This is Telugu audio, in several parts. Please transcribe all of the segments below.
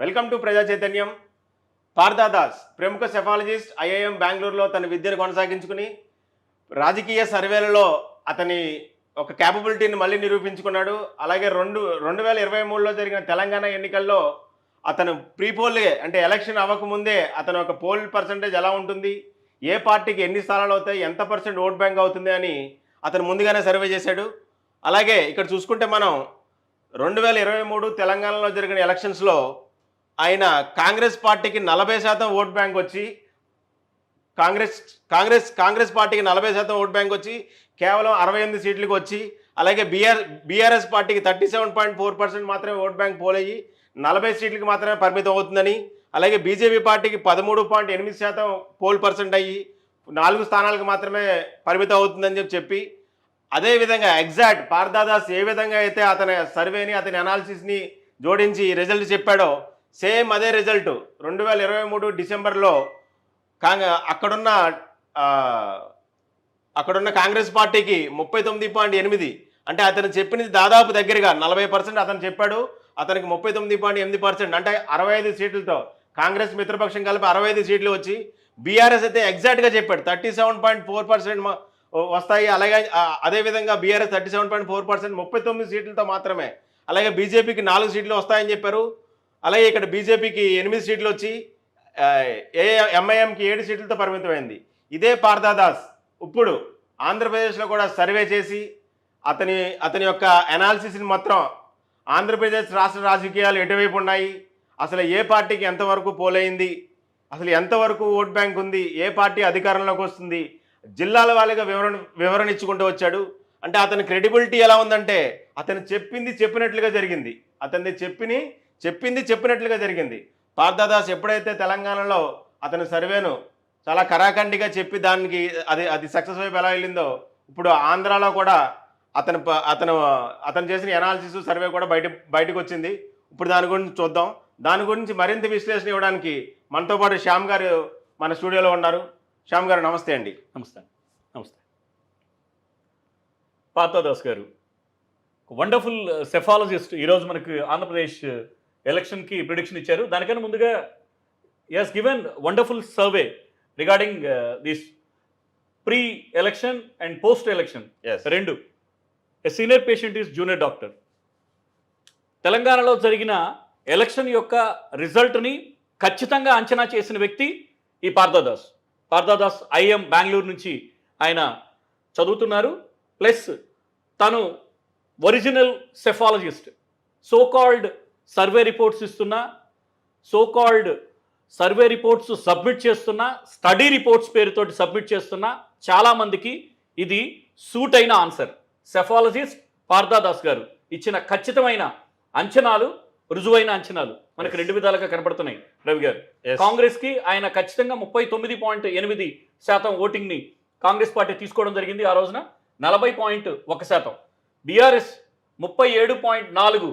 వెల్కమ్ టు ప్రజా చైతన్యం. పార్థాదాస్ ప్రముఖ సెఫాలజిస్ట్ ఐఐఎం బెంగళూరులో తన విద్యను కొనసాగించుకుని రాజకీయ సర్వేలలో అతని ఒక క్యాపబిలిటీని మళ్ళీ నిరూపించుకున్నాడు. అలాగే రెండు రెండు వేల ఇరవై మూడులో జరిగిన తెలంగాణ ఎన్నికల్లో అతను ప్రీ పోల్ అంటే ఎలక్షన్ అవ్వకముందే అతను ఒక పోల్ పర్సంటేజ్ ఎలా ఉంటుంది ఏ పార్టీకి ఎన్ని స్థానాలు అవుతాయి ఎంత పర్సెంట్ ఓట్ బ్యాంక్ అవుతుంది అని అతను ముందుగానే సర్వే చేశాడు. అలాగే ఇక్కడ చూసుకుంటే మనం రెండు వేల ఇరవై మూడు తెలంగాణలో జరిగిన ఎలక్షన్స్లో ఆయన కాంగ్రెస్ పార్టీకి నలభై శాతం ఓట్ బ్యాంక్ వచ్చి కాంగ్రెస్ కాంగ్రెస్ కాంగ్రెస్ పార్టీకి నలభై శాతం ఓట్ బ్యాంక్ వచ్చి కేవలం అరవై ఎనిమిది సీట్లకు వచ్చి అలాగే బీఆర్ బీఆర్ఎస్ పార్టీకి thirty seven point four percent మాత్రమే ఓట్ బ్యాంక్ పోలయ్యి నలభై సీట్లకు మాత్రమే పరిమితం అవుతుందని అలాగే బీజేపీ పార్టీకి పదమూడు పాయింట్ ఎనిమిది శాతం పోల్ పర్సెంట్ అయ్యి నాలుగు స్థానాలకు మాత్రమే పరిమితం అవుతుందని చెప్పి చెప్పి అదేవిధంగా ఎగ్జాక్ట్ పార్దాదాస్ ఏ విధంగా అయితే అతని సర్వేని అతని అనాలిసిస్ని జోడించి రిజల్ట్ చెప్పాడో సేమ్ అదే రిజల్ట్. రెండు వేల ఇరవై మూడు డిసెంబర్లో కాంగ అక్కడున్న అక్కడున్న కాంగ్రెస్ పార్టీకి ముప్పై తొమ్మిది పాయింట్ ఎనిమిది. అంటే అతను చెప్పినది దాదాపు దగ్గరగా నలభై పర్సెంట్ అతను చెప్పాడు. అతనికి ముప్పై తొమ్మిది పాయింట్ ఎనిమిది పర్సెంట్. అంటే అరవై ఐదు సీట్లతో కాంగ్రెస్ మిత్రపక్షం కలిపి అరవై ఐదు సీట్లు వచ్చి బీఆర్ఎస్ అయితే ఎగ్జాక్ట్గా చెప్పాడు. Thirty seven point four percent వస్తాయి. అలాగే అదేవిధంగా BRS thirty seven point four percent ముప్పై తొమ్మిది సీట్లతో మాత్రమే. అలాగే బీజేపీకి నాలుగు సీట్లు వస్తాయని చెప్పారు. అలాగే ఇక్కడ బీజేపీకి ఎనిమిది సీట్లు వచ్చి ఏ ఎంఐఎంకి ఏడు సీట్లతో పరిమితమైంది. ఇదే పార్థాదాస్ ఇప్పుడు ఆంధ్రప్రదేశ్లో కూడా సర్వే చేసి అతని అతని యొక్క అనాలిసిస్ని మొత్తం ఆంధ్రప్రదేశ్ రాష్ట్ర రాజకీయాలు ఎటువైపు ఉన్నాయి? అసలు ఏ పార్టీకి ఎంతవరకు పోలైంది? అసలు ఎంతవరకు ఓట్ బ్యాంక్ ఉంది? ఏ పార్టీ అధికారంలోకి వస్తుంది? జిల్లాల వాళ్ళగా వివరణ వివరణ ఇచ్చుకుంటూ వచ్చాడు. అంటే అతని క్రెడిబిలిటీ ఎలా ఉందంటే అతను చెప్పింది చెప్పినట్లుగా జరిగింది. అతన్ని చెప్పిని చెప్పింది చెప్పినట్లుగా జరిగింది. పార్థదాస్ ఎప్పుడైతే తెలంగాణలో అతని సర్వేను చాలా కరాఖండిగా చెప్పి దానికి అది అది సక్సెస్ వైపు ఎలా వెళ్ళిందో ఇప్పుడు ఆంధ్రాలో కూడా అతను ప- అతను అతను చేసిన ఎనాలిసిస్ సర్వే కూడా బయట బయటకు వచ్చింది. ఇప్పుడు దాని గురించి చూద్దాం. దాని గురించి మరింత విశ్లేషణ ఇవ్వడానికి మనతో పాటు శ్యామ్ గారు మన స్టూడియోలో ఉన్నారు. శ్యామ్ గారు నమస్తే అండి. నమస్తే. నమస్తే. పార్థదాస్ గారు వండర్ఫుల్ సెఫాలజిస్ట్ uh, ఈరోజు మనకు ఆంధ్రప్రదేశ్ ఎలక్షన్కి ప్రిడిక్షన్ ఇచ్చారు. దానికన్నా ముందుగా as given wonderful survey regarding this pre election and post election రెండు. A senior patient is junior doctor తెలంగాణలో జరిగిన ఎలక్షన్ యొక్క రిజల్ట్ని ఖచ్చితంగా అంచనా చేసిన వ్యక్తి ఈ పార్థదాస్ పార్థదాస్ ఐఎం బెంగళూరు నుంచి ఆయన చదువుతున్నారు. ప్లస్ తను original psephologist so called survey reports ఇస్తున్నా so called survey reports submit చేస్తున్నా స్టడీ రిపోర్ట్స్ పేరుతోటి సబ్మిట్ చేస్తున్నా చాలామందికి ఇది సూట్ అయిన ఆన్సర్. సెఫాలజిస్ట్ పార్థదాస్ గారు ఇచ్చిన ఖచ్చితమైన అంచనాలు రుజువైన అంచనాలు మనకు రెండు విధాలుగా కనపడుతున్నాయి. రవి గారు. కాంగ్రెస్కి ఆయన ఖచ్చితంగా ముప్పై తొమ్మిది పాయింట్ ఎనిమిది శాతం ఓటింగ్ని కాంగ్రెస్ పార్టీ తీసుకోవడం జరిగింది ఆ రోజున నలభై పాయింట్ ఒక శాతం. బీఆర్ఎస్ ముప్పై ఏడు పాయింట్ నాలుగు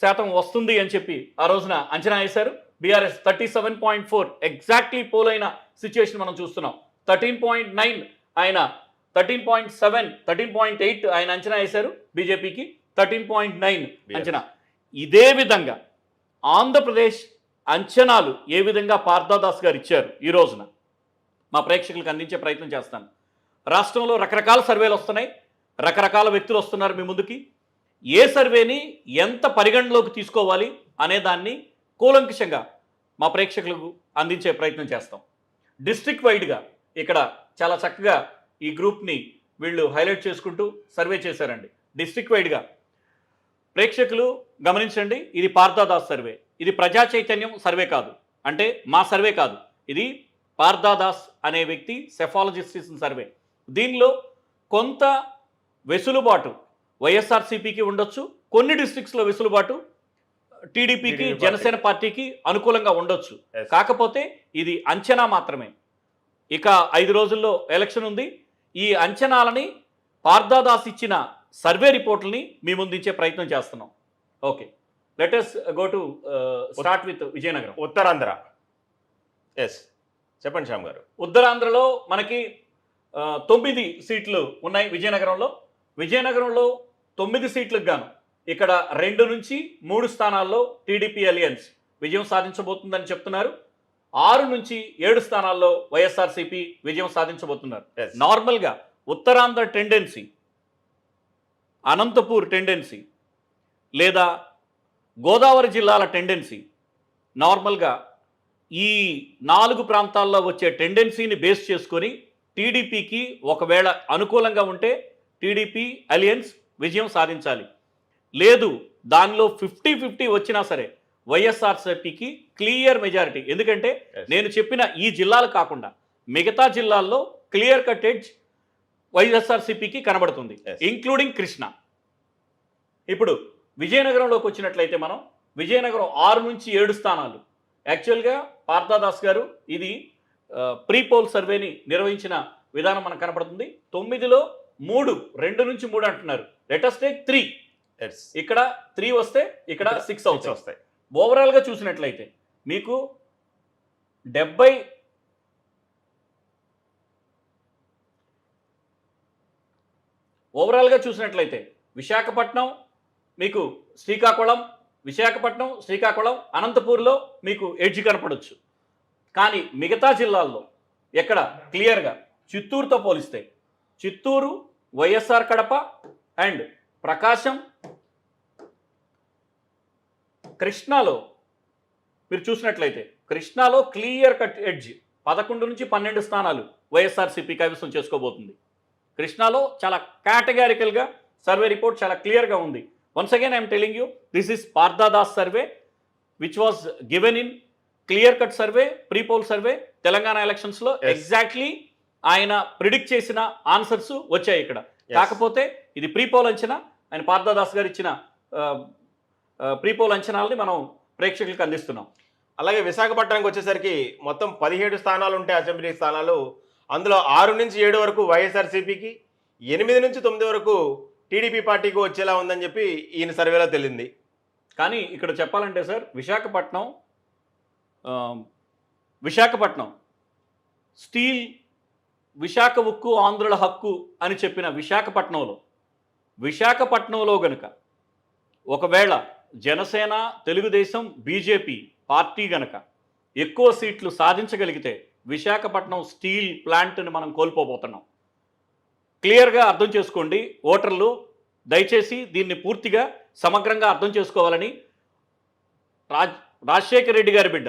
శాతం వస్తుంది అని చెప్పి ఆ రోజున అంచనా వేశారు. BRS thirty seven point four exactly poll అయిన సిచ్యుయేషన్ మనం చూస్తున్నాం. థర్టీన్ పాయింట్ నైన్ ఆయన thirteen point seven thirteen point eight ఆయన అంచనా వేశారు బీజేపీకి థర్టీన్ పాయింట్ నైన్ అంచనా. ఇదే విధంగా ఆంధ్రప్రదేశ్ అంచనాలు ఏ విధంగా పార్థదాస్ గారు ఇచ్చారు ఈ రోజున? మా ప్రేక్షకులకు అందించే ప్రయత్నం చేస్తాను. రాష్ట్రంలో రకరకాల సర్వేలు వస్తున్నాయి. రకరకాల వ్యక్తులు వస్తున్నారు మీ ముందుకి. ఏ సర్వేని ఎంత పరిగణలోకి తీసుకోవాలి అనే దాన్ని కూలంకిషంగా మా ప్రేక్షకులకు అందించే ప్రయత్నం చేస్తాం. డిస్ట్రిక్ట్ వైడ్గా ఇక్కడ చాలా చక్కగా ఈ గ్రూప్ని వీళ్ళు హైలైట్ చేసుకుంటూ సర్వే చేశారండి. డిస్ట్రిక్ట్ వైడ్గా ప్రేక్షకులు గమనించండి ఇది పార్థదాస్ సర్వే. ఇది ప్రజా చైతన్యం సర్వే కాదు. అంటే మా సర్వే కాదు. ఇది పార్థాదాస్ అనే వ్యక్తి సెఫాలజిస్ట్ సర్వే. దీనిలో కొంత వెసులుబాటు వైఎస్ఆర్సీపీకి ఉండొచ్చు కొన్ని డిస్ట్రిక్ట్స్లో వెసులుబాటు టీడీపీకి. జనసేన పార్టీకి అనుకూలంగా ఉండొచ్చు. కాకపోతే ఇది అంచనా మాత్రమే. ఇక ఐదు రోజుల్లో ఎలక్షన్ ఉంది. ఈ అంచనాలని పార్థదాస్ ఇచ్చిన సర్వే రిపోర్ట్లని మీ ముందుంచే ప్రయత్నం చేస్తున్నాం. Okay. Let's go to start with Vizianagaram. Uttarandhra. Yes చెప్పండి శ్యామ్ గారు. ఉత్తరాంధ్రలో మనకి ఆ, తొమ్మిది సీట్లు ఉన్నాయి విజయనగరంలో. విజయనగరంలో తొమ్మిది సీట్లకు గాను ఇక్కడ రెండు నుంచి మూడు స్థానాల్లో టీడీపీ అలియన్స్ విజయం సాధించబోతుందని చెప్తున్నారు ఆరు నుంచి ఏడు స్థానాల్లో వైఎస్ఆర్సీపీ విజయం సాధించబోతున్నారు. నార్మల్గా ఉత్తరాంధ్ర టెండెన్సీ అనంతపూర్ టెండెన్సీ లేదా గోదావరి జిల్లాల టెండెన్సీ నార్మల్గా ఈ నాలుగు ప్రాంతాల్లో వచ్చే టెండెన్సీని బేస్ చేసుకొని టీడీపీకి ఒకవేళ అనుకూలంగా ఉంటే టీడీపీ అలియన్స్ విజయం సాధించాలి. లేదు దానిలో ఫిఫ్టీ ఫిఫ్టీ వచ్చినా సరే వైఎస్ఆర్సీపీకి క్లియర్ మెజారిటీ. ఎందుకంటే. నేను చెప్పిన ఈ జిల్లాలు కాకుండా మిగతా జిల్లాల్లో క్లియర్ కట్ ఎడ్జ్ వైఎస్ఆర్సీపీకి కనబడుతుంది. ఇంక్లూడింగ్ కృష్ణ. ఇప్పుడు విజయనగరంలోకి వచ్చినట్లయితే మనం విజయనగరం ఆరు నుంచి ఏడు స్థానాలు. యాక్చువల్గా పార్థదాస్ గారు ఇది ప్రీ పోల్ సర్వేని నిర్వహించిన విధానం మనకు కనపడుతుంది. తొమ్మిదిలో మూడు రెండు నుంచి మూడు అంటున్నారు. Latest take three. ఇక్కడ త్రీ వస్తే ఇక్కడ సిక్స్ అవుతాయి. వస్తాయి. ఓవరాల్గా చూసినట్లయితే మీకు డెబ్బై ఓవరాల్గా చూసినట్లయితే విశాఖపట్నం మీకు శ్రీకాకుళం విశాఖపట్నం శ్రీకాకుళం అనంతపూర్లో మీకు ఎడ్జ్ కనపడవచ్చు కానీ మిగతా జిల్లాల్లో ఎక్కడ క్లియర్గా చిత్తూరుతో పోలిస్తే చిత్తూరు వైఎస్ఆర్ కడప అండ్ ప్రకాశం కృష్ణాలో. మీరు చూసినట్లయితే కృష్ణాలో క్లియర్ కట్ ఎడ్జ్ పదకొండు నుంచి పన్నెండు స్థానాలు వైఎస్ఆర్సీపీ కైవసం చేసుకోబోతుంది. కృష్ణాలో చాలా కేటగారికల్గా సర్వే రిపోర్ట్ చాలా క్లియర్గా ఉంది. Once again I'm telling you this is Parthadas survey which was given in clear cut survey pre poll survey Telangana ఎలక్షన్స్లో. ఎగ్జాక్ట్లీ ఆయన ప్రిడిక్ట్ చేసిన ఆన్సర్స్ వచ్చాయి ఇక్కడ. కాకపోతే ఇది ప్రీపోల్ అంచనా. ఆయన పార్థదాస్ గారు ఇచ్చిన ప్రీపోల్ అంచనాలని మనం ప్రేక్షకులకు అందిస్తున్నాం. అలాగే విశాఖపట్నానికి వచ్చేసరికి మొత్తం పదిహేడు స్థానాలు ఉంటాయి అసెంబ్లీ స్థానాలు. అందులో ఆరు నుంచి ఏడు వరకు వైఎస్ఆర్సీపీకి ఎనిమిది నుంచి తొమ్మిది వరకు టీడీపీ పార్టీకి వచ్చేలా ఉందని చెప్పి ఈయన సర్వేలో తెలింది. కానీ ఇక్కడ చెప్పాలంటే సార్ విశాఖపట్నం విశాఖపట్నం స్టీల్ విశాఖ ఉక్కు ఆంధ్రుల హక్కు అని చెప్పిన విశాఖపట్నంలో. విశాఖపట్నంలో గనుక ఒకవేళ జనసేన తెలుగుదేశం బీజేపీ పార్టీ గనక ఎక్కువ సీట్లు సాధించగలిగితే విశాఖపట్నం స్టీల్ ప్లాంట్ని మనం కోల్పోబోతున్నాం. క్లియర్గా అర్థం చేసుకోండి ఓటర్లు. దయచేసి దీన్ని పూర్తిగా సమగ్రంగా అర్థం చేసుకోవాలని రాజ్ రాజశేఖర రెడ్డి గారి బిడ్డ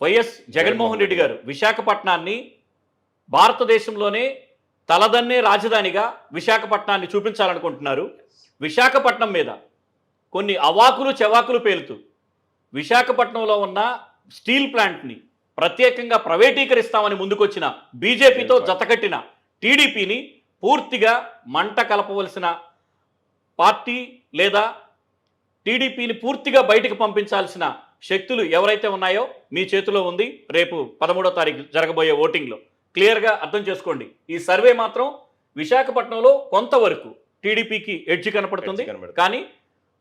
వైఎస్ జగన్మోహన్ రెడ్డి గారు విశాఖపట్నాన్ని భారతదేశంలోనే తలదన్నే రాజధానిగా విశాఖపట్నాన్ని చూపించాలనుకుంటున్నారు. విశాఖపట్నం మీద కొన్ని అవాకులు చెవాకులు పేలుతూ విశాఖపట్నంలో ఉన్న స్టీల్ ప్లాంట్ని ప్రత్యేకంగా ప్రైవేటీకరిస్తామని ముందుకొచ్చిన బీజేపీతో జతకట్టిన టీడీపీని పూర్తిగా మంట కలపవలసిన పార్టీ లేదా టీడీపీని పూర్తిగా బయటకు పంపించాల్సిన శక్తులు ఎవరైతే ఉన్నాయో మీ చేతిలో ఉంది. రేపు పదమూడో తారీఖు జరగబోయే ఓటింగ్లో. క్లియర్గా అర్థం చేసుకోండి. ఈ సర్వే మాత్రం విశాఖపట్నంలో కొంతవరకు టీడీపీకి ఎడ్జ్ కనపడుతుంది. కానీ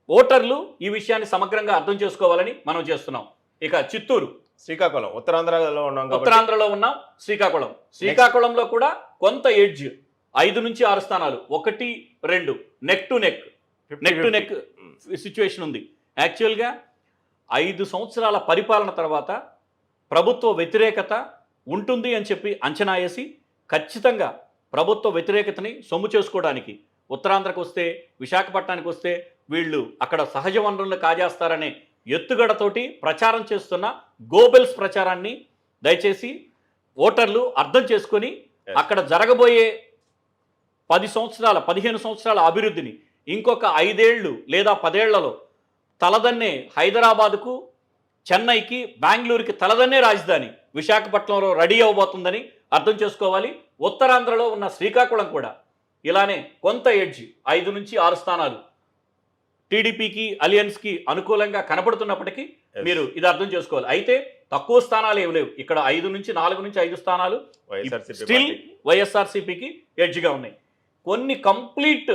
ఓటర్లు ఈ విషయాన్ని సమగ్రంగా అర్థం చేసుకోవాలని మనం చేస్తున్నాం. ఇక చిత్తూరు. శ్రీకాకుళం. ఉత్తరాంధ్రలో ఉన్నాం ఉత్తరాంధ్రలో ఉన్నాం శ్రీకాకుళం. శ్రీకాకుళంలో కూడా కొంత ఎడ్జ్. ఐదు నుంచి ఆరు స్థానాలు. ఒకటి రెండు. Neck to neck. 50, neck to 50. Neck situation ఉంది. యాక్చువల్గా ఐదు సంవత్సరాల పరిపాలన తర్వాత ప్రభుత్వ వ్యతిరేకత ఉంటుంది అని చెప్పి అంచనా వేసి ఖచ్చితంగా ప్రభుత్వ వ్యతిరేకతని సొమ్ము చేసుకోవడానికి ఉత్తరాంధ్రకు వస్తే విశాఖపట్నానికి వస్తే వీళ్ళు అక్కడ సహజ వనరులను కాజేస్తారనే ఎత్తుగడతోటి ప్రచారం చేస్తున్న గోబెల్స్ ప్రచారాన్ని దయచేసి ఓటర్లు అర్థం చేసుకొని. అక్కడ జరగబోయే పది సంవత్సరాల పదిహేను సంవత్సరాల అభివృద్ధిని ఇంకొక ఐదేళ్ళు లేదా పదేళ్ళలో తలదన్నే హైదరాబాదుకు చెన్నైకి బెంగళూరుకి తలదన్నే రాజధాని విశాఖపట్నంలో రెడీ అవబోతుందని అర్థం చేసుకోవాలి. ఉత్తరాంధ్రలో ఉన్న శ్రీకాకుళం కూడా ఇలానే కొంత ఎడ్జ్ ఐదు నుంచి ఆరు స్థానాలు టీడీపీకి అలియన్స్కి అనుకూలంగా కనబడుతున్నప్పటికీ Yes. మీరు ఇది అర్థం చేసుకోవాలి. అయితే తక్కువ స్థానాలు ఏమి లేవు. ఇక్కడ ఐదు నుంచి నాలుగు నుంచి ఐదు స్థానాలు స్టిల్. వైఎస్ఆర్సీపీకి ఎడ్జ్గా ఉన్నాయి. కొన్ని కంప్లీట్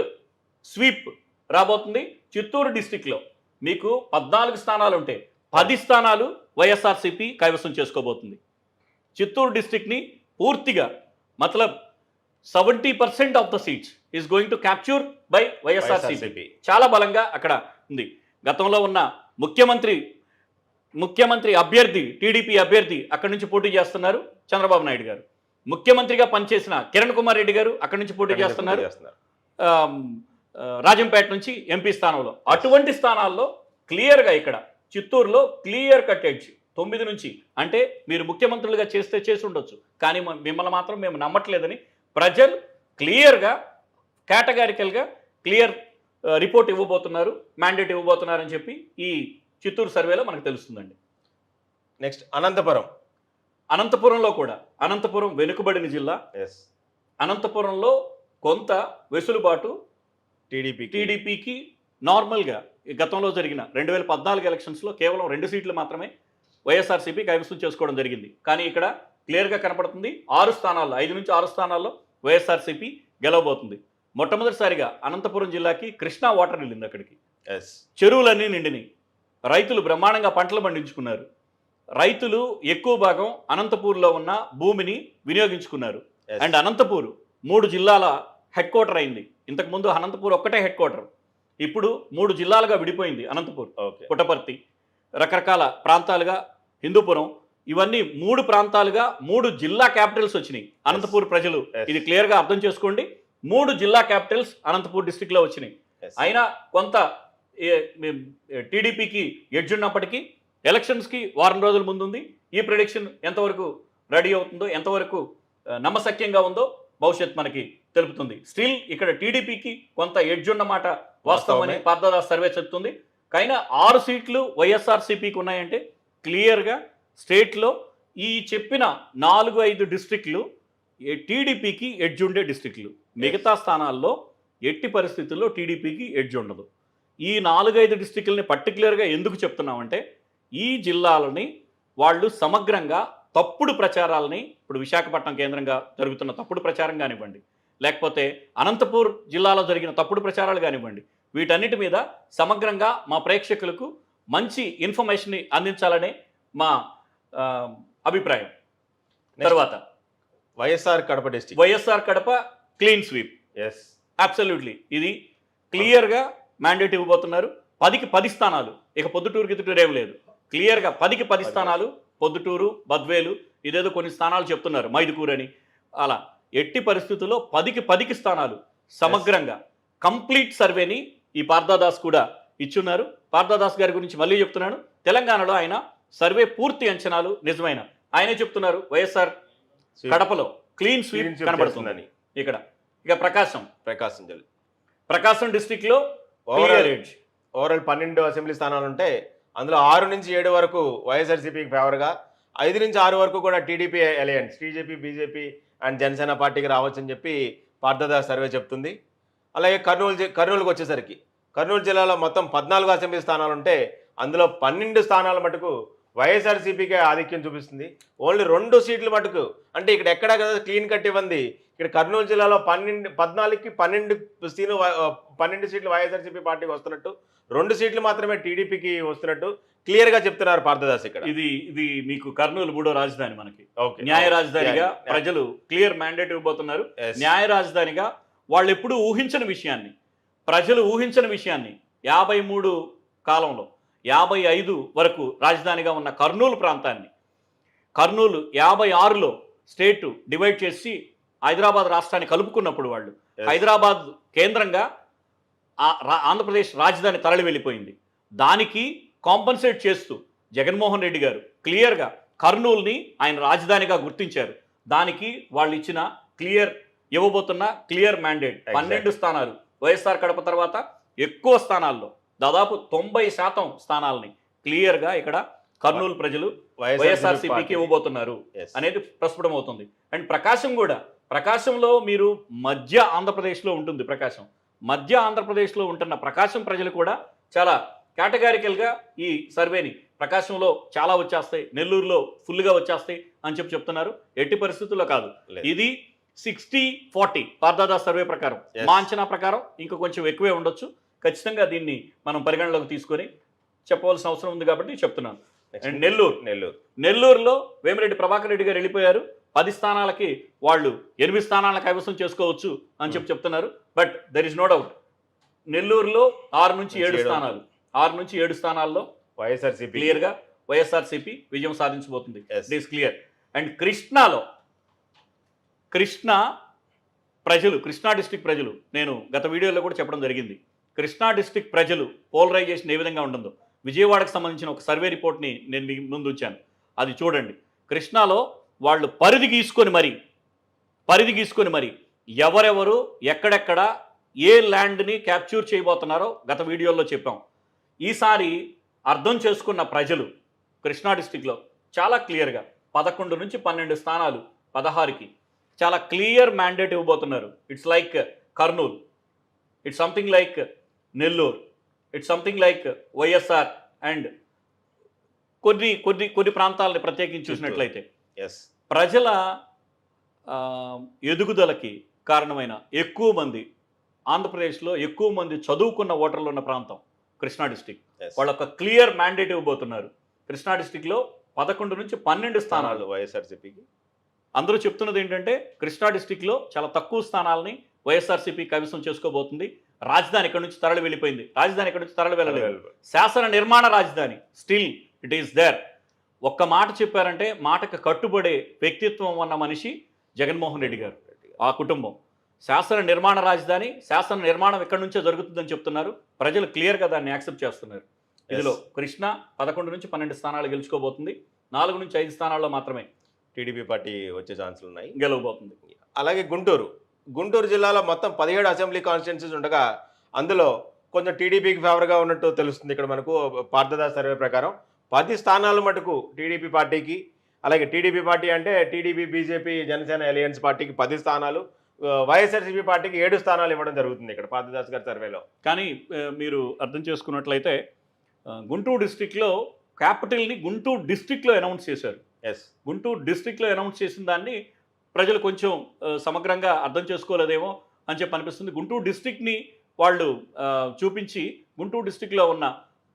స్వీప్ రాబోతుంది. చిత్తూరు డిస్టిక్లో మీకు పద్నాలుగు స్థానాలు ఉంటే పది స్థానాలు వైఎస్ఆర్సీపీ కైవసం చేసుకోబోతుంది. చిత్తూరు డిస్టిక్ని పూర్తిగా మతలబ్ seventy percent of the seats is going to capture by YSRCP. చాలా బలంగా అక్కడ ఉంది. గతంలో ఉన్న ముఖ్యమంత్రి ముఖ్యమంత్రి అభ్యర్థి టీడీపీ అభ్యర్థి అక్కడి నుంచి పోటీ చేస్తున్నారు చంద్రబాబు నాయుడు గారు. ముఖ్యమంత్రిగా పనిచేసిన కిరణ్ కుమార్ రెడ్డి గారు అక్కడి నుంచి పోటీ చేస్తున్నారు. రాజంపేట నుంచి ఎంపీ స్థానంలో. అటువంటి స్థానాల్లో క్లియర్గా ఇక్కడ చిత్తూరులో క్లియర్ కట్ ఎడ్జ్ తొమ్మిది నుంచి. అంటే మీరు ముఖ్యమంత్రులుగా చేస్తే చేసి ఉండొచ్చు. కానీ మిమ్మల్ని మాత్రం మేము నమ్మట్లేదని ప్రజలు క్లియర్గా కేటగారికల్గా క్లియర్ రిపోర్ట్ ఇవ్వబోతున్నారు మ్యాండేట్ ఇవ్వబోతున్నారని చెప్పి ఈ చిత్తూరు సర్వేలో మనకు తెలుస్తుందండి. నెక్స్ట్ అనంతపురం. అనంతపురంలో కూడా అనంతపురం వెనుకబడిన జిల్లా. ఎస్ అనంతపురంలో కొంత వెసులుబాటు టీడీపీ టీడీపీకి నార్మల్గా గతంలో జరిగిన రెండు వేల పద్నాలుగు ఎలక్షన్స్లో కేవలం రెండు సీట్లు మాత్రమే వైఎస్ఆర్సీపీ కైవసం చేసుకోవడం జరిగింది. కానీ ఇక్కడ క్లియర్గా కనపడుతుంది ఆరు స్థానాల్లో ఐదు నుంచి ఆరు స్థానాల్లో వైఎస్ఆర్సీపీ గెలవబోతుంది. మొట్టమొదటిసారిగా అనంతపురం జిల్లాకి కృష్ణా వాటర్ వెళ్ళింది అక్కడికి. ఎస్ చెరువులన్నీ నిండినాయి. రైతులు బ్రహ్మాండంగా పంటలు పండించుకున్నారు. రైతులు ఎక్కువ భాగం అనంతపూర్లో ఉన్న భూమిని వినియోగించుకున్నారు. అండ్ అనంతపూర్ మూడు జిల్లాల హెడ్ క్వార్టర్ అయింది. ఇంతకుముందు అనంతపూర్ ఒక్కటే హెడ్ క్వార్టర్. ఇప్పుడు మూడు జిల్లాలుగా విడిపోయింది అనంతపూర్ పుట్టపర్తి రకరకాల ప్రాంతాలుగా హిందూపురం. ఇవన్నీ మూడు ప్రాంతాలుగా మూడు జిల్లా క్యాపిటల్స్ వచ్చినాయి అనంతపూర్ ప్రజలు. ఇది క్లియర్గా అర్థం చేసుకోండి. మూడు జిల్లా క్యాపిటల్స్ అనంతపూర్ డిస్టిక్లో వచ్చినాయి. అయినా కొంత టీడీపీకి ఎడ్జ్ ఉన్నప్పటికీ ఎలక్షన్స్కి వారం రోజుల ముందుంది. ఈ ప్రిడిక్షన్ ఎంతవరకు రెడీ అవుతుందో ఎంతవరకు నమ్మశక్యంగా ఉందో భవిష్యత్ మనకి తెలుపుతుంది. స్టిల్ ఇక్కడ టీడీపీకి కొంత ఎడ్జ్ ఉన్నమాట వాస్తవమని వాస్తవమే. పార్థదాస్ సర్వే చెప్తుంది. కానీ ఆరు సీట్లు వైఎస్ఆర్సీపీకి ఉన్నాయంటే క్లియర్గా స్టేట్లో ఈ చెప్పిన నాలుగు ఐదు డిస్ట్రిక్ట్లు టీడీపీకి ఎడ్జ్ ఉండే డిస్ట్రిక్ట్లు మిగతా స్థానాల్లో ఎట్టి పరిస్థితుల్లో టీడీపీకి ఎడ్జ్ ఉండదు. ఈ నాలుగైదు డిస్టిక్లని పర్టికులర్గా ఎందుకు చెప్తున్నామంటే ఈ జిల్లాలని వాళ్ళు సమగ్రంగా తప్పుడు ప్రచారాలని ఇప్పుడు విశాఖపట్నం కేంద్రంగా జరుగుతున్న తప్పుడు ప్రచారం కానివ్వండి లేకపోతే అనంతపూర్ జిల్లాలో జరిగిన తప్పుడు ప్రచారాలు కానివ్వండి వీటన్నిటి మీద సమగ్రంగా మా ప్రేక్షకులకు మంచి ఇన్ఫర్మేషన్ని అందించాలనే మా అభిప్రాయం. తర్వాత. YSR Kadapa district YSR Kadapa clean sweep yes absolutely ఇది క్లియర్గా మ్యాండేట్ ఇవ్వబోతున్నారు. పదికి పది స్థానాలు. ఇక పొద్దుటూరు గిద్దుటూరు ఏం లేదు. క్లియర్గా పదికి పది స్థానాలు. పొద్దుటూరు బద్వేలు ఇదేదో కొన్ని స్థానాలు చెప్తున్నారు. మైదుకూరు అని అలా. ఎట్టి పరిస్థితుల్లో పదికి పదికి స్థానాలు సమగ్రంగా. కంప్లీట్ సర్వేని ఈ పార్థదాస్ కూడా ఇచ్చున్నారు. పార్థదాస్ గారి గురించి మళ్ళీ చెప్తున్నాను. తెలంగాణలో ఆయన సర్వే పూర్తి అంచనాలు నిజమైన. ఆయనే చెప్తున్నారు వైఎస్ఆర్ కడపలో క్లీన్ స్వీప్ కనబడుతుందని ఇక్కడ. ఇక ప్రకాశం. ప్రకాశం జిల్లా. ప్రకాశం డిస్టిక్లో ఓవరాల్. ఓవరాల్ పన్నెండు అసెంబ్లీ స్థానాలు ఉంటే అందులో ఆరు నుంచి ఏడు వరకు వైఎస్ఆర్సీపీకి ఫేవర్గా ఐదు నుంచి ఆరు వరకు కూడా TDP alliance TJP BJP and Janasena పార్టీకి రావచ్చని చెప్పి పార్థదాస్ సర్వే చెప్తుంది. అలాగే కర్నూలు కర్నూలుకి వచ్చేసరికి కర్నూలు జిల్లాలో మొత్తం పద్నాలుగు అసెంబ్లీ స్థానాలు ఉంటే అందులో పన్నెండు స్థానాల మటుకు వైఎస్ఆర్సీపీకే ఆధిక్యం చూపిస్తుంది. ఓన్లీ రెండు సీట్లు మటుకు అంటే ఇక్కడ ఎక్కడ కదా క్లీన్ కట్ ఇవ్వండి ఇక్కడ కర్నూలు జిల్లాలో పన్నెండు పద్నాలుగుకి పన్నెండు సీను పన్నెండు సీట్లు వైఎస్ఆర్సీపీ పార్టీకి వస్తున్నట్టు రెండు సీట్లు మాత్రమే టీడీపీకి వస్తున్నట్టు క్లియర్గా చెప్తున్నారు పార్థదాస్ ఇక్కడ ఇది ఇది మీకు కర్నూలు మూడో రాజధాని మనకి న్యాయ రాజధానిగా. ప్రజలు క్లియర్ మ్యాండేట్ ఇవ్వబోతున్నారు. న్యాయ రాజధానిగా వాళ్ళు ఎప్పుడూ ఊహించని విషయాన్ని ప్రజలు ఊహించని విషయాన్ని యాభై మూడు కాలంలో యాభై ఐదు వరకు రాజధానిగా ఉన్న కర్నూలు ప్రాంతాన్ని కర్నూలు యాభై ఆరులో స్టేట్ డివైడ్ చేసి హైదరాబాద్ రాష్ట్రాన్ని కలుపుకున్నప్పుడు వాళ్ళు. హైదరాబాద్ కేంద్రంగా ఆంధ్రప్రదేశ్ రాజధాని తరలి వెళ్ళిపోయింది దానికి కాంపన్సేట్ చేస్తూ జగన్మోహన్ రెడ్డి గారు క్లియర్గా కర్నూల్ని ఆయన రాజధానిగా గుర్తించారు. దానికి వాళ్ళు ఇచ్చిన క్లియర్ ఇవ్వబోతున్న క్లియర్ మ్యాండేట్. పన్నెండు స్థానాలు. వైఎస్ఆర్ కడప తర్వాత ఎక్కువ స్థానాల్లో దాదాపు తొంభై శాతం స్థానాలని క్లియర్గా ఇక్కడ కర్నూలు ప్రజలు వైఎస్ఆర్సీపీకి ఇవ్వబోతున్నారు. అనేది ప్రస్ఫుటం అవుతుంది అండ్ ప్రకాశం కూడా ప్రకాశంలో మీరు మధ్య ఆంధ్రప్రదేశ్లో ఉంటుంది ప్రకాశం. మధ్య ఆంధ్రప్రదేశ్లో ఉంటున్న ప్రకాశం ప్రజలు కూడా చాలా కేటగారికల్గా ఈ సర్వేని ప్రకాశంలో చాలా వచ్చేస్తాయి నెల్లూరులో ఫుల్గా వచ్చేస్తాయి అని చెప్పి చెప్తున్నారు. ఎట్టి పరిస్థితుల్లో కాదు. ఇది సిక్స్టీ ఫార్టీ పార్థదాస్ సర్వే ప్రకారం. మా అంచనా ప్రకారం ఇంకా కొంచెం ఎక్కువే ఉండొచ్చు. ఖచ్చితంగా దీన్ని మనం పరిగణలోకి తీసుకొని చెప్పవలసిన అవసరం ఉంది కాబట్టి చెప్తున్నాను. అండ్ నెల్లూరు. నెల్లూరు. నెల్లూరులో వేమిరెడ్డి ప్రభాకర్ రెడ్డి గారు వెళ్ళిపోయారు. పది స్థానాలకి వాళ్ళు ఎనిమిది స్థానాల కైవసం చేసుకోవచ్చు అని చెప్పి చెప్తున్నారు. But there is no doubt నెల్లూరులో ఆరు నుంచి ఏడు. స్థానాలు. ఆరు నుంచి ఏడు స్థానాల్లో వైఎస్ఆర్సీపీ. క్లియర్గా వైఎస్ఆర్సీపీ విజయం సాధించబోతుంది. ఇట్ ఈస్ క్లియర్ అండ్ కృష్ణాలో కృష్ణ ప్రజలు కృష్ణా డిస్టిక్ ప్రజలు నేను గత వీడియోలో కూడా చెప్పడం జరిగింది. కృష్ణా డిస్టిక్ ప్రజలు పోలరైజేషన్ ఏ విధంగా ఉంటుందో విజయవాడకు సంబంధించిన ఒక సర్వే రిపోర్ట్ని నేను మీ ముందు ఉంచాను. అది చూడండి. కృష్ణాలో వాళ్ళు పరిధి గీసుకొని మరి పరిధి గీసుకొని మరి ఎవరెవరు ఎక్కడెక్కడ ఏ ల్యాండ్ని క్యాప్చూర్ చేయబోతున్నారో గత వీడియోలో చెప్పాం. ఈసారి అర్థం చేసుకున్న ప్రజలు కృష్ణా డిస్టిక్లో చాలా క్లియర్గా పదకొండు నుంచి పన్నెండు స్థానాలు పదహారుకి చాలా క్లియర్ మ్యాండేట్ ఇవ్వబోతున్నారు. It's like Kurnool it's something like Nellore it's something like YSR and కొన్ని కొన్ని కొన్ని ప్రాంతాలని ప్రత్యేకించి చూసినట్లయితే ఎస్ ప్రజల ఎదుగుదలకి కారణమైన ఎక్కువ మంది ఆంధ్రప్రదేశ్లో ఎక్కువ మంది చదువుకున్న ఓటర్లు ఉన్న ప్రాంతం. కృష్ణా డిస్టిక్. వాళ్ళ ఒక క్లియర్ మ్యాండేట్ ఇవ్వబోతున్నారు. కృష్ణా డిస్టిక్లో పదకొండు నుంచి పన్నెండు స్థానాలు. వైఎస్ఆర్సీపీకి. అందరూ చెప్తున్నది ఏంటంటే కృష్ణా డిస్టిక్లో చాలా తక్కువ స్థానాలని వైఎస్ఆర్సీపీ కైవసం చేసుకోబోతుంది. రాజధాని ఇక్కడ నుంచి తరలి వెళ్ళిపోయింది. రాజధాని ఇక్కడ నుంచి తరలి వెళ్ళలేదు. శాసన నిర్మాణ రాజధాని. స్టిల్ ఇట్ ఈస్ దేర్ ఒక్క మాట చెప్పారంటే మాటకు కట్టుబడే వ్యక్తిత్వం ఉన్న మనిషి జగన్మోహన్ రెడ్డి గారు. ఆ కుటుంబం. శాసన నిర్మాణ రాజధాని శాసన నిర్మాణం ఎక్కడి నుంచో జరుగుతుందని చెప్తున్నారు. ప్రజలు క్లియర్గా దాన్ని యాక్సెప్ట్ చేస్తున్నారు. ఇందులో కృష్ణ పదకొండు నుంచి పన్నెండు స్థానాలు గెలుచుకోబోతుంది. నాలుగు నుంచి ఐదు స్థానాల్లో మాత్రమే టీడీపీ పార్టీ వచ్చే ఛాన్సులు ఉన్నాయి. గెలవబోతుంది. అలాగే గుంటూరు. గుంటూరు జిల్లాలో మొత్తం పదిహేడు అసెంబ్లీ కాన్స్టిట్యున్సీస్ ఉండగా అందులో కొంచెం టీడీపీకి ఫేవర్గా ఉన్నట్టు తెలుస్తుంది ఇక్కడ మనకు పార్థదాస్ సర్వే ప్రకారం. పది స్థానాలు మటుకు టీడీపీ పార్టీకి అలాగే టీడీపీ పార్టీ అంటే టీడీపీ బీజేపీ జనసేన అలయన్స్ పార్టీకి పది స్థానాలు. వైఎస్ఆర్సీపీ పార్టీకి ఏడు స్థానాలు ఇవ్వడం జరుగుతుంది ఇక్కడ పార్థదాస్ గారి సర్వేలో. కానీ మీరు అర్థం చేసుకున్నట్లయితే గుంటూరు డిస్టిక్లో క్యాపిటల్ని గుంటూరు డిస్టిక్లో అనౌన్స్ చేశారు. ఎస్ గుంటూరు డిస్ట్రిక్ట్లో అనౌన్స్ చేసిన దాన్ని ప్రజలు కొంచెం సమగ్రంగా అర్థం చేసుకోలేదేమో అని చెప్పి అనిపిస్తుంది. గుంటూరు డిస్ట్రిక్ట్ని వాళ్ళు చూపించి గుంటూరు డిస్ట్రిక్ట్లో ఉన్న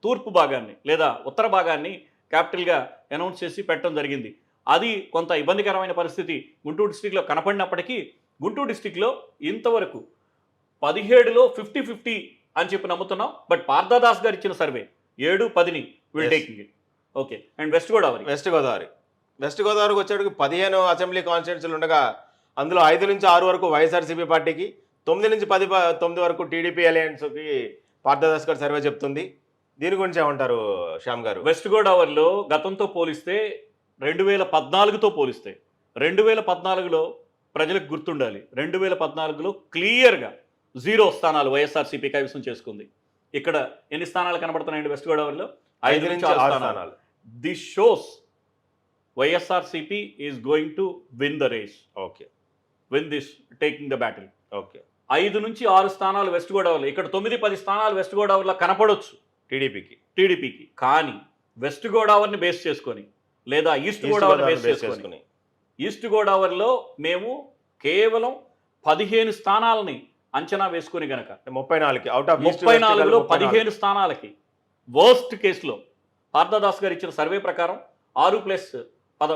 తూర్పు భాగాన్ని లేదా ఉత్తర భాగాన్ని క్యాపిటల్గా అనౌన్స్ చేసి పెట్టడం జరిగింది. అది కొంత ఇబ్బందికరమైన పరిస్థితి గుంటూరు డిస్ట్రిక్ట్లో కనపడినప్పటికీ గుంటూరు డిస్ట్రిక్ట్లో ఇంతవరకు పదిహేడులో ఫిఫ్టీ ఫిఫ్టీ అని చెప్పి నమ్ముతున్నాం. బట్ పార్థదాస్ గారు ఇచ్చిన సర్వే ఏడు పదిని will. Taking it okay and west Godavari west Godavari west గోదావరికి వచ్చేటికి పదిహేను అసెంబ్లీ కాన్స్టిట్యున్సీలు ఉండగా అందులో ఐదు నుంచి ఆరు వరకు వైఎస్ఆర్సీపీ పార్టీకి తొమ్మిది నుంచి పది ప- తొమ్మిది వరకు టీడీపీ అలయన్స్కి పార్థదాస్ గారు సర్వే చెప్తుంది. దీని గురించి ఏమంటారు శ్యామ్ గారు? వెస్ట్ గోదావరిలో గతంతో పోలిస్తే రెండు వేల పద్నాలుగుతో పోలిస్తే రెండు వేల పద్నాలుగులో ప్రజలకు గుర్తుండాలి. రెండు వేల పద్నాలుగులో క్లియర్గా జీరో స్థానాలు వైఎస్ఆర్సీపీ కైవసం చేసుకుంది. ఇక్కడ ఎన్ని స్థానాలు కనబడుతున్నాయండి వెస్ట్ గోదావరిలో? ఐదు నుంచి ఆరు స్థానాలు. This shows YSRCP is going to win the race okay. Win this taking the battle okay. ఐదు నుంచి ఆరు స్థానాలు వెస్ట్ గోదావరిలో. ఇక్కడ తొమ్మిది పది స్థానాలు వెస్ట్ గోదావరిలో కనపడొచ్చు. టీడీపీకి. టీడీపీకి. కానీ వెస్ట్ గోదావరిని బేస్ చేసుకొని లేదా ఈస్ట్ గోదావరిని గోదావరి బేస్ చేసుకుని. ఈస్ట్ గోదావరిలో మేము కేవలం పదిహేను స్థానాలని అంచనా వేసుకొని గనక. ముప్పై నాలుగుకి అవుట్ ఆఫ్ ముప్పై నాలుగులో పదిహేను స్థానాలకి వర్స్ట్ కేసులో పార్థదాస్ గారు ఇచ్చిన సర్వే ప్రకారం ఆరు ప్లస్ పద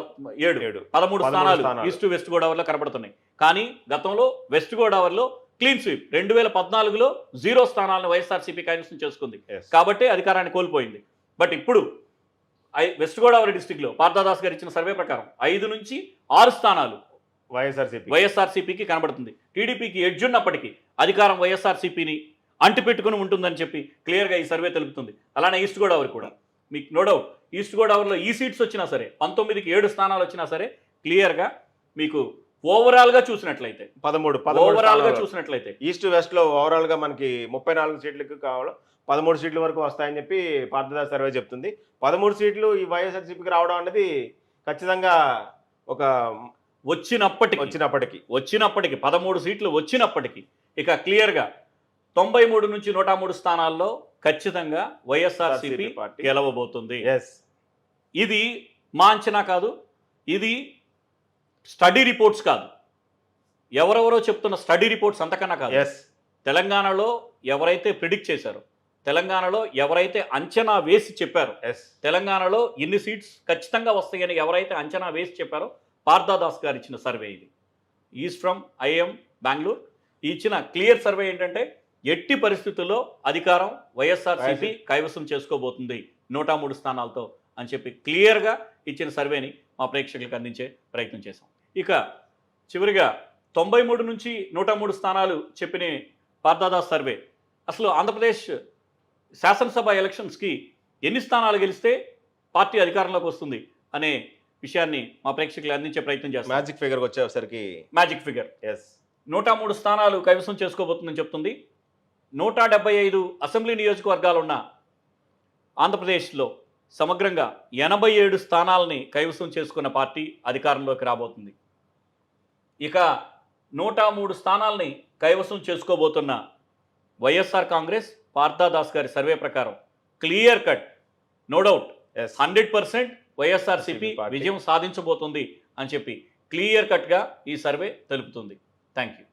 ఏడు ఏడు. పదమూడు స్థానాలు. ఈస్ట్ వెస్ట్ గోదావరిలో కనబడుతున్నాయి. కానీ గతంలో వెస్ట్ గోదావరిలో క్లీన్ స్వీప్ రెండు వేల పద్నాలుగులో జీరో స్థానాలను వైఎస్ఆర్సీపీ కైవసం చేసుకుంది. కాబట్టి అధికారాన్ని కోల్పోయింది. బట్ ఇప్పుడు వెస్ట్ గోదావరి డిస్టిక్లో పార్థదాస్ గారు ఇచ్చిన సర్వే ప్రకారం ఐదు నుంచి ఆరు స్థానాలు వైఎస్ఆర్సీపీ. వైఎస్ఆర్సీపీకి కనబడుతుంది. టీడీపీకి ఎడ్జ్ ఉన్నప్పటికీ అధికారం వైఎస్ఆర్సీపీని అంటిపెట్టుకుని ఉంటుందని చెప్పి క్లియర్గా ఈ సర్వే తెలుపుతుంది. అలానే ఈస్ట్ గోదావరి కూడా. మీకు నో డౌట్ ఈస్ట్ గోదావరిలో ఈ సీట్స్ వచ్చినా సరే పంతొమ్మిదికి ఏడు స్థానాలు వచ్చినా సరే క్లియర్గా మీకు ఓవరాల్గా చూసినట్లయితే పదమూడు ఓవరాల్గా. చూసినట్లయితే. ఈస్ట్ వెస్ట్లో ఓవరాల్గా మనకి ముప్పై నాలుగు సీట్లకు కావాలి పదమూడు సీట్ల వరకు వస్తాయని చెప్పి పార్థదాస్ సర్వే చెప్తుంది. పదమూడు సీట్లు ఈ వైఎస్ఆర్సీపీకి రావడం అనేది ఖచ్చితంగా ఒక వచ్చినప్పటికీ వచ్చినప్పటికీ. వచ్చినప్పటికీ పదమూడు సీట్లు వచ్చినప్పటికీ ఇక క్లియర్గా తొంభై మూడు నుంచి నూట మూడు స్థానాల్లో ఖచ్చితంగా వైఎస్ఆర్సీపీ పార్టీ గెలవబోతుంది. ఎస్ ఇది మా అంచనా కాదు ఇది స్టడీ రిపోర్ట్స్ కాదు. ఎవరెవరో చెప్తున్న స్టడీ రిపోర్ట్స్ అంతకన్నా కాదు. ఎస్ తెలంగాణలో ఎవరైతే ప్రిడిక్ట్ చేశారో తెలంగాణలో ఎవరైతే అంచనా వేసి చెప్పారో ఎస్ తెలంగాణలో ఇన్ని సీట్స్ ఖచ్చితంగా వస్తాయని ఎవరైతే అంచనా వేసి చెప్పారో పార్థదాస్ గారు ఇచ్చిన సర్వే ఇది. ఈజ్ ఫ్రమ్ ఐఎం బెంగళూరు ఇచ్చిన క్లియర్ సర్వే ఏంటంటే ఎట్టి పరిస్థితుల్లో అధికారం వైఎస్ఆర్సీపీ కైవసం చేసుకోబోతుంది నూట మూడు స్థానాలతో అని చెప్పి క్లియర్గా ఇచ్చిన సర్వేని మా ప్రేక్షకులకు అందించే ప్రయత్నం చేశాం. ఇక చివరిగా తొంభై మూడు నుంచి నూట మూడు స్థానాలు చెప్పిన పార్దాదాస్ సర్వే. అసలు ఆంధ్రప్రదేశ్ శాసనసభ ఎలక్షన్స్కి ఎన్ని స్థానాలు గెలిస్తే పార్టీ అధికారంలోకి వస్తుంది అనే విషయాన్ని మా ప్రేక్షకులు అందించే ప్రయత్నం చేస్తాం మ్యాజిక్ ఫిగర్కి వచ్చేసరికి మ్యాజిక్ ఫిగర్. ఎస్. నూట మూడు స్థానాలు కైవసం చేసుకోబోతుందని చెప్తుంది. నూట డెబ్బై ఐదు అసెంబ్లీ నియోజకవర్గాలు ఉన్న ఆంధ్రప్రదేశ్లో సమగ్రంగా ఎనభై ఏడు స్థానాలని కైవసం చేసుకున్న పార్టీ అధికారంలోకి రాబోతుంది. ఇక నూట మూడు స్థానాల్ని కైవసం చేసుకోబోతున్న వైఎస్ఆర్ కాంగ్రెస్ పార్థాదాస్ గారి సర్వే ప్రకారం clear cut no doubt. Hundred percent YSRCP. విజయం సాధించబోతుంది అని చెప్పి క్లియర్ కట్గా ఈ సర్వే తెలుపుతుంది. Thank you.